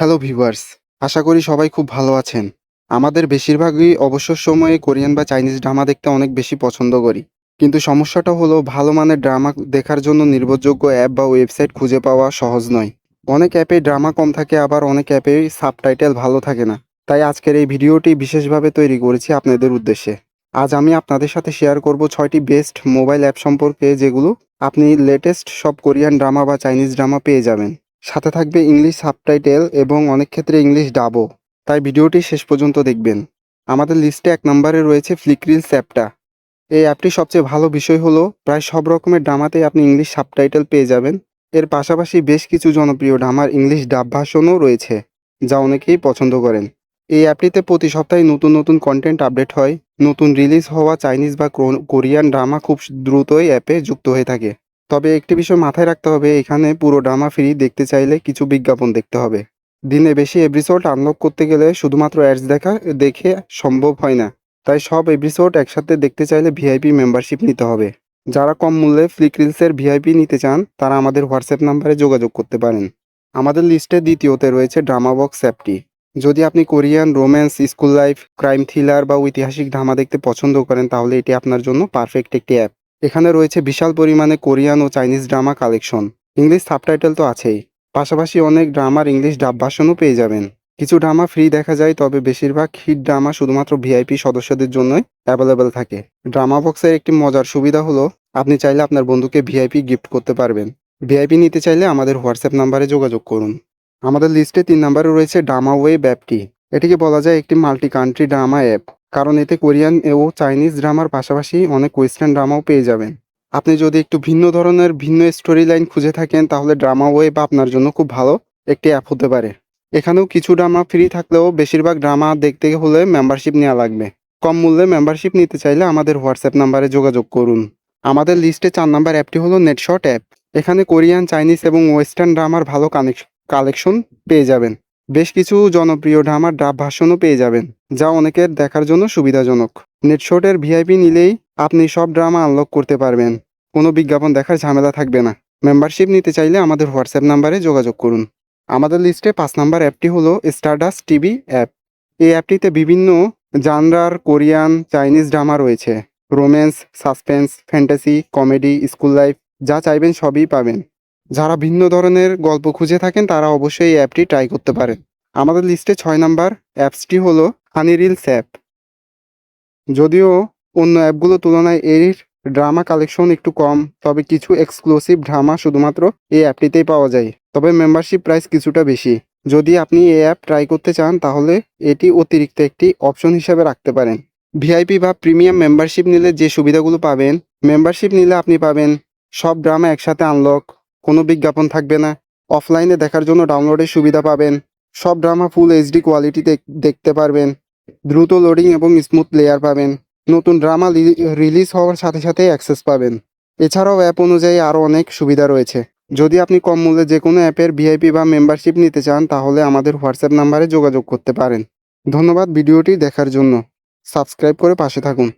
Hello viewers আশা করি সবাই খুব ভালো আছেন। আমাদের বেশিরভাগই অবসর সময়ে কোরিয়ান বা চাইনিজ ড্রামা দেখতে অনেক বেশি পছন্দ করি। কিন্তু সমস্যাটা হলো, ভালো মানের ড্রামা দেখার জন্য নির্ভরযোগ্য অ্যাপ বা ওয়েবসাইট খুঁজে পাওয়া সহজ নয়। অনেক অ্যাপে ড্রামা কম থাকে, আবার অনেক অ্যাপে সাবটাইটেল ভালো থাকে না। তাই আজকের এই ভিডিওটি বিশেষভাবে তৈরি করেছি আপনাদের উদ্দেশ্যে। আজ আমি আপনাদের সাথে শেয়ার করব ছয়টি বেস্ট মোবাইল অ্যাপ সম্পর্কে, যেগুলো আপনি লেটেস্ট সব কোরিয়ান ড্রামা বা চাইনিজ ড্রামা পেয়ে যাবেন। সাথে থাকবে ইংলিশ সাবটাইটেল এবং অনেক ক্ষেত্রে ইংলিশ ডাবও তাই ভিডিওটি শেষ পর্যন্ত দেখবেন। আমাদের লিস্টে এক নম্বরে রয়েছে ফ্লিকরিলস অ্যাপটা। এই অ্যাপটি সবচেয়ে ভালো বিষয় হলো, প্রায় সব রকমের ড্রামাতেই আপনি ইংলিশ সাবটাইটেল পেয়ে যাবেন। এর পাশাপাশি বেশ কিছু জনপ্রিয় ড্রামার ইংলিশ ডাব ভাষণও রয়েছে, যা অনেকেই পছন্দ করেন। এই অ্যাপটিতে প্রতি সপ্তাহে নতুন নতুন কন্টেন্ট আপডেট হয়, নতুন রিলিজ হওয়া চাইনিজ বা কোরিয়ান ড্রামা খুব দ্রুতই অ্যাপে যুক্ত হয়ে থাকে। তবে একটি বিষয় মাথায় রাখতে হবে, এখানে পুরো ড্রামা ফ্রি দেখতে চাইলে কিছু বিজ্ঞাপন দেখতে হবে। দিনে বেশি এপিসোড আনলক করতে গেলে শুধুমাত্র অ্যাডস দেখা, দেখে সম্ভব হয় না। তাই সব এপিসোড একসাথে দেখতে চাইলে ভিআইপি মেম্বারশিপ নিতে হবে। যারা কম মূল্যে ফ্লিক রিলসের ভিআইপি নিতে চান, তারা আমাদের হোয়াটসঅ্যাপ নাম্বারে যোগাযোগ করতে পারেন। আমাদের লিস্টে দ্বিতীয়তে রয়েছে ড্রামা বক্স অ্যাপটি। যদি আপনি Korean romance school life crime thriller বা ঐতিহাসিক ড্রামা দেখতে পছন্দ করেন, তাহলে এটি আপনার জন্য পারফেক্ট একটি অ্যাপ এখানে রয়েছে বিশাল পরিমাণে কোরিয়ান ও Chinese drama collection. English subtitle তো আছেই। পাশাপাশি অনেক ড্রামার ইংলিশ ডাব ভাষণও পেয়ে যাবেন। কিছু ড্রামা ফ্রি দেখা যায়, তবে বেশিরভাগ হিট ড্রামা শুধুমাত্র ভিআইপি সদস্যদের জন্যই অ্যাভেলেবেল থাকে। ড্রামা বক্সের একটি মজার সুবিধা হলো, আপনি চাইলে আপনার বন্ধুকে ভিআইপি গিফট করতে পারবেন। ভিআইপি নিতে চাইলে আমাদের হোয়াটসঅ্যাপ নাম্বারে যোগাযোগ করুন। আমাদের লিস্টে তিন নম্বরে রয়েছে ড্রামা ওয়েব অ্যাপটি এটিকে বলা যায় একটি মাল্টি কান্ট্রি ড্রামা অ্যাপ। কারণ এতে কোরিয়ান ও চাইনিজ ড্রামার পাশাপাশি অনেক ওয়েস্টার্ন ড্রামাও পেয়ে যাবেন। আপনি যদি একটু ভিন্ন ধরনের, ভিন্ন স্টোরি লাইন খুঁজে থাকেন, তাহলে ড্রামা ওয়েব আপনার জন্য খুব ভালো একটি অ্যাপ হতে পারে। এখানেও কিছু ড্রামা ফ্রি থাকলেও বেশিরভাগ ড্রামা দেখতে হলে মেম্বারশিপ নেওয়া লাগবে। কম মূল্যে মেম্বারশিপ নিতে চাইলে আমাদের হোয়াটসঅ্যাপ নাম্বারে যোগাযোগ করুন। আমাদের লিস্টে চার নাম্বার অ্যাপটি হলো নেটশট অ্যাপ এখানে কোরিয়ান, চাইনিজ এবং ওয়েস্টার্ন ড্রামার ভালো কানেকশন কালেকশন পেয়ে যাবেন। বেশ কিছু জনপ্রিয় ড্রামার ডাব ভাষণও পেয়ে যাবেন, যা অনেকের দেখার জন্য সুবিধাজনক। নেটশটের ভিআইপি নিলেই আপনি সব ড্রামা আনলক করতে পারবেন, কোনো বিজ্ঞাপন দেখার ঝামেলা থাকবে না। মেম্বারশিপ নিতে চাইলে আমাদের হোয়াটসঅ্যাপ নাম্বারে যোগাযোগ করুন। আমাদের লিস্টে পাঁচ নাম্বার অ্যাপটি হলো স্টারডাস টিভি অ্যাপ। এই অ্যাপটিতে বিভিন্ন জানরার, কোরিয়ান, চাইনিজ ড্রামা রয়েছে। Romance, suspense, fantasy, comedy, school life, যা চাইবেন সবই পাবেন। যারা ভিন্ন ধরনের গল্প খুঁজে থাকেন, তারা অবশ্যই এই অ্যাপটি ট্রাই করতে পারেন। আমাদের লিস্টে ছয় নাম্বার অ্যাপসটি হলো হানি রিলস অ্যাপ যদিও অন্য অ্যাপগুলোর তুলনায় এর ড্রামা কালেকশন একটু কম, তবে কিছু এক্সক্লুসিভ ড্রামা শুধুমাত্র এই অ্যাপটিতেই পাওয়া যায়। তবে মেম্বারশিপ প্রাইস কিছুটা বেশি। যদি আপনি এই অ্যাপ ট্রাই করতে চান, তাহলে এটি অতিরিক্ত একটি অপশন হিসেবে রাখতে পারেন। ভিআইপি বা প্রিমিয়াম মেম্বারশিপ নিলে যে সুবিধাগুলো পাবেন মেম্বারশিপ নিলে আপনি পাবেন সব ড্রামা একসাথে আনলক কোনো বিজ্ঞাপন থাকবে না। অফলাইনে দেখার জন্য ডাউনলোডের সুবিধা পাবেন। সব ড্রামা ফুল এইচডি কোয়ালিটিতে দেখতে পারবেন। দ্রুত লোডিং এবং স্মুথ লেয়ার পাবেন। নতুন ড্রামা রিলিজ হওয়ার সাথে সাথে অ্যাক্সেস পাবেন। এছাড়াও অ্যাপ অনুযায়ী আরও অনেক সুবিধা রয়েছে। যদি আপনি কম মূল্যে যে কোনো অ্যাপের ভিআইপি বা মেম্বারশিপ নিতে চান, তাহলে আমাদের হোয়াটসঅ্যাপ নাম্বারে যোগাযোগ করতে পারেন। ধন্যবাদ ভিডিওটি দেখার জন্য। সাবস্ক্রাইব করে পাশে থাকুন।